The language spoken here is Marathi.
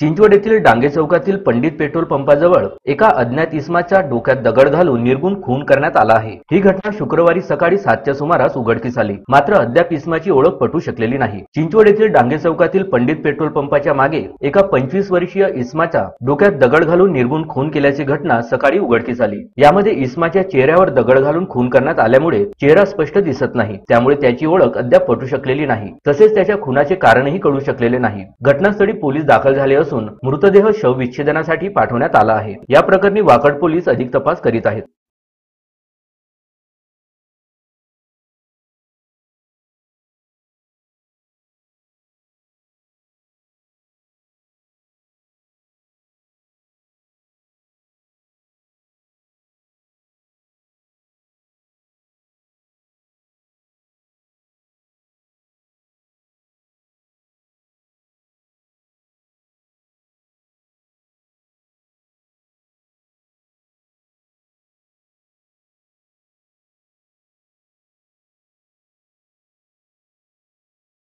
चिंचवड येथील डांगे चौकातील पंडित पेट्रोल पंपाजवळ एका अज्ञात इसमाच्या डोक्यात दगड घालून निर्गुण खून करण्यात आला आहे. ही घटना शुक्रवारी सकाळी सातच्या सुमारास उघडकीस आली. मात्र अद्याप इसमाची ओळख पटू शकलेली नाही. चिंचवड येथील डांगे चौकातील पंडित पेट्रोल पंपाच्या मागे एका पंचवीस वर्षीय इस्माच्या डोक्यात दगड घालून निर्गुण खून केल्याची घटना सकाळी उघडकीस आली. यामध्ये इस्माच्या चेहऱ्यावर दगड घालून खून करण्यात आल्यामुळे चेहरा स्पष्ट दिसत नाही. त्यामुळे त्याची ओळख अद्याप पटू शकलेली नाही. तसेच त्याच्या खुनाचे कारणही कळू शकलेले नाही. घटनास्थळी पोलीस दाखल झाले मृतदेह शवविच्छेदनासाठी पाठवण्यात आला आहे. या प्रकरणी वाकड पोलीस अधिक तपास करीत